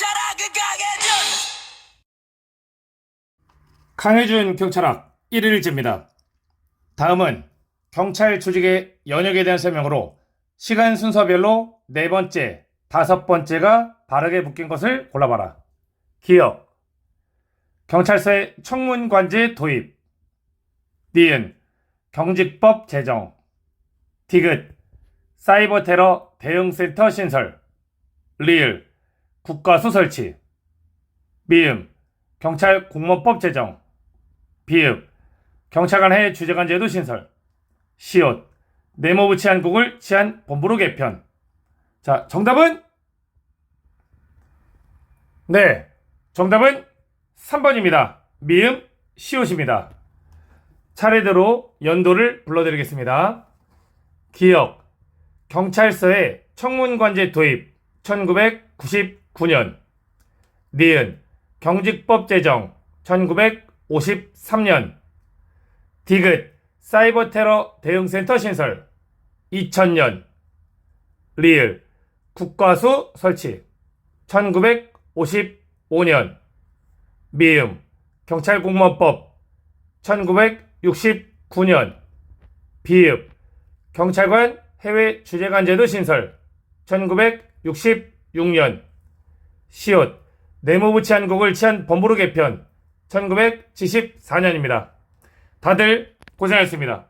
강해준 강해준 경찰학 1일째입니다. 다음은 경찰 조직의 연역에 대한 설명으로 시간 순서별로 네 번째, 다섯 번째가 바르게 묶인 것을 골라봐라. 기억. 경찰서의 청문관제 도입. 니은. 경직법 제정. 디귿. 사이버 테러 대응센터 신설. 리을. 국가수 설치. 미음. 경찰 공무원법 제정. 비읍. 경찰관 해 주재관 제도 신설. 시옷. 내무부 치안국을 치안 본부로 개편. 자, 정답은? 네. 정답은 3번입니다. 미음 시옷입니다. 차례대로 연도를 불러드리겠습니다. 기억. 경찰서의 청문관제 도입 1999년. 니은. 경직법 제정 1953년 디귿 사이버 테러 대응센터 신설 2000년 리을 국가수 설치 1955년 미음 경찰공무원법 1969년 비읍 경찰관 해외 주재관 제도 신설 1966년 시옷 내무부 치안국을 치안 본부로 개편 1974년입니다. 다들 고생하셨습니다.